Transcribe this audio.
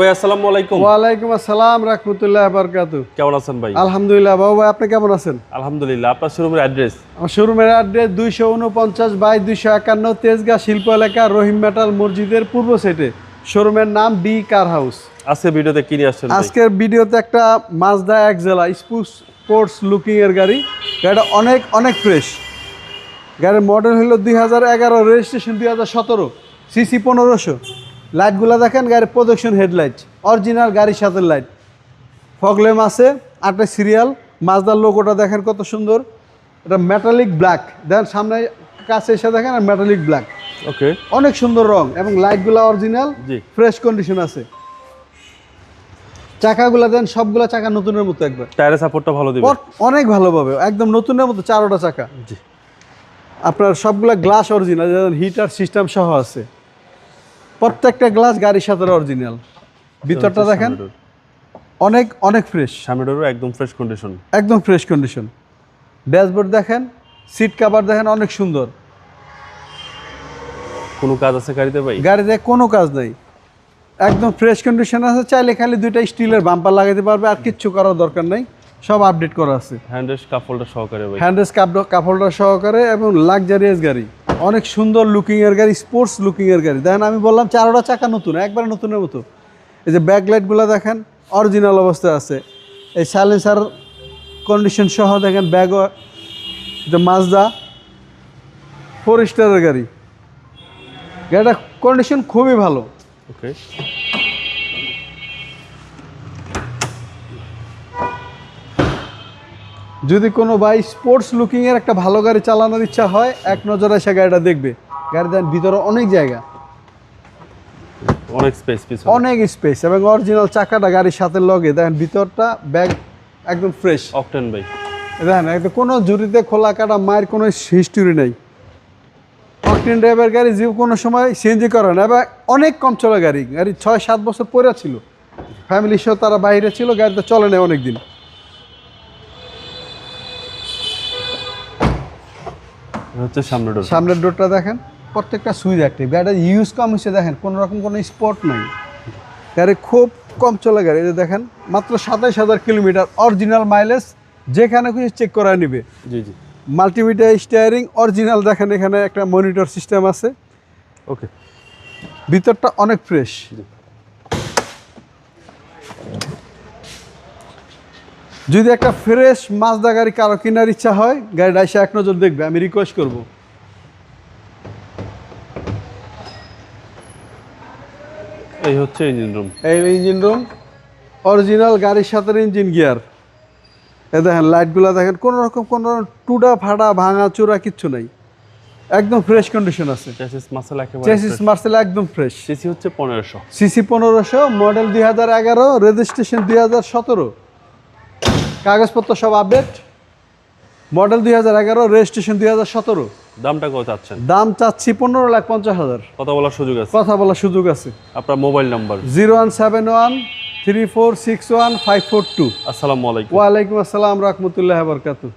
ভাই আসসালামু আলাইকুম। আসসালাম রাহমাতুল্লাহ বারকাতু কেমন আছেন ভাই? আলহামদুলিল্লাহ বাবু ভাই আপনি কেমন আছেন? আলহামদুলিল্লাহ আপনার শোরুমের অ্যাড্রেস? আমার শোরুমের অ্যাড্রেস দুইশো উনপঞ্চাশ বাই শিল্প এলাকা রহিম মেটাল মসজিদের পূর্ব সাইডে। শোরুমের নাম বি কার হাউস। ভিডিওতে কিনে আসছেন আজকের ভিডিওতে একটা মাজদা এক জেলা স্পোর্টস লুকিং এর গাড়ি। গাড়িটা অনেক অনেক ফ্রেশ গাড়ির মডেল হলো দুই হাজার এগারো রেজিস্ট্রেশন দুই হাজার সতেরো সিসি পনেরোশো। লাইটগুলো দেখেন গাড়ির প্রদর্শন হেডলাইট অরিজিনাল গাড়ির সাথে লাইট ফগলেম আছে আটটা সিরিয়াল মাজদার লোগোটা দেখেন কত সুন্দর। এটা মেটালিক ব্ল্যাক দেখেন সামনে কাছে এসে দেখেন আর মেটালিক ব্ল্যাক ওকে। অনেক সুন্দর রং এবং লাইটগুলো অরিজিনাল জি। ফ্রেশ কন্ডিশন আছে। চাকাগুলো দেন সবগুলা চাকা নতুনের মতো একবার। টায়ারের সাপোর্টটা ভালো দিবে। অনেক ভালোভাবে একদম নতুনের মতো চারোটা চাকা। জি। আপনার সবগুলা গ্লাস অরিজিনাল হিটার সিস্টেম সহ আছে। প্রত্যেকটা গ্লাস গাড়ির সাথে অরিজিনাল ভিতরটা দেখেন অনেক অনেক ফ্রেশ সামনেটারও একদম ফ্রেশ কন্ডিশন একদম ফ্রেশ কন্ডিশন ড্যাশবোর্ড দেখেন সিট কাভার দেখেন অনেক সুন্দর। কোনো কাজ আছে গাড়িতে ভাই? গাড়িতে কোনো কাজ নেই। একদম ফ্রেশ কন্ডিশন আছে চাইলে খালি দুইটা স্টিলের বাম্পার লাগাতে পারবে আর কিচ্ছু করার দরকার নেই। সব আপডেট করা আছে। হ্যান্ডেস কাপড়টা সহকারে ভাই। হ্যান্ডেস কাপড়টা সহকারে এবং লাক্সারিয়াস গাড়ি। অনেক সুন্দর লুকিংয়ের গাড়ি স্পোর্টস লুকিংয়ের গাড়ি। দেখেন, আমি বললাম চারোটা চাকা নতুন, একবার নতুনের মতো। এই যে ব্যাকলাইটগুলো দেখেন অরিজিনাল অবস্থায় আছে। এই সাইলেন্সার কন্ডিশন সহ দেখেন ব্যাগ মাজদা ফোর স্টারের গাড়ি। গাড়িটা কন্ডিশন খুবই ভালো। ওকে যদি কোনো ভাই স্পোর্টস লুকিং এর একটা ভালো গাড়ি চালানোর ইচ্ছা হয় এক নজরে সে গাড়িটা দেখবে। গাড়ি দেন ভিতরে অনেক জায়গা। অনেক স্পেস অনেক স্পেস এবং অরিজিনাল চাকাটা গাড়ির সাথে লগে। দেখেন ভিতরটা ব্যাগ একদম ফ্রেশ অকটেন ভাই। দেখেন একদম কোনো জুড়িতে খোলা কাটা মায়ের কোনো হিস্টোরি নেই। অকটেন ড্রাইভার গাড়ি যে কোনো সময় সিএনজি করে না এবার অনেক কম চলে গাড়ি। গাড়ি ছয় সাত বছর পরে ছিল। ফ্যামিলি সহ তারা বাইরে ছিল গাড়িতে চলে নেই অনেক দিন হচ্ছে সামনে ডোর সামনের ডোরটা দেখেন প্রত্যেকটা সুইচ অ্যাক্টিভ গাড়িটা ইউজ কম হচ্ছে দেখেন কোনো রকম কোনো স্পট নাই। গাড়ি খুব কম চলে গাড়ি যে দেখেন মাত্র সাতাইশ হাজার কিলোমিটার অরিজিনাল মাইলেজ যেখানে খুশি চেক করা নিবে। জি জি। মাল্টিমিডিয়া স্টিয়ারিং অরিজিনাল দেখেন এখানে একটা মনিটর সিস্টেম আছে। ওকে ভিতরটা অনেক ফ্রেশ যদি একটা ফ্রেশ মাজদা গাড়ি কারও কেনার ইচ্ছা হয় গাড়িটা এসে এক নজর দেখবে আমি রিকোয়েস্ট করব। এই হচ্ছে ইঞ্জিন রুম এই ইঞ্জিন রুম অরিজিনাল গাড়ির সাথে ইঞ্জিন গিয়ার এ দেখেন লাইটগুলো দেখেন কোনো রকম কোনো টুডা ফাটা ভাঙা চূড়া কিচ্ছু নাই। একদম ফ্রেশ কন্ডিশন আছে। চেসিস মাসেল একেবারে চেসিস মার্সেল একদম ফ্রেশ সিসি হচ্ছে পনেরোশো। সিসি পনেরোশো মডেল দুই হাজার এগারো রেজিস্ট্রেশন দুই হাজার সতেরো। কাগজপত্র সব আপডেট মডেল দুই হাজার এগারো রেজিস্ট্রেশন দুই হাজার সতেরো। দামটা কত চাচ্ছেন? দাম চাচ্ছি পনেরো লাখ পঞ্চাশ হাজার। কথা বলার সুযোগ আছে? কথা বলার সুযোগ আছে। আপনার mobile number zero one seven one three four six one five four two. আসসালামু আলাইকুম। ওয়ালাইকুম আসসালাম রহমতুল্লাহ বরকাতু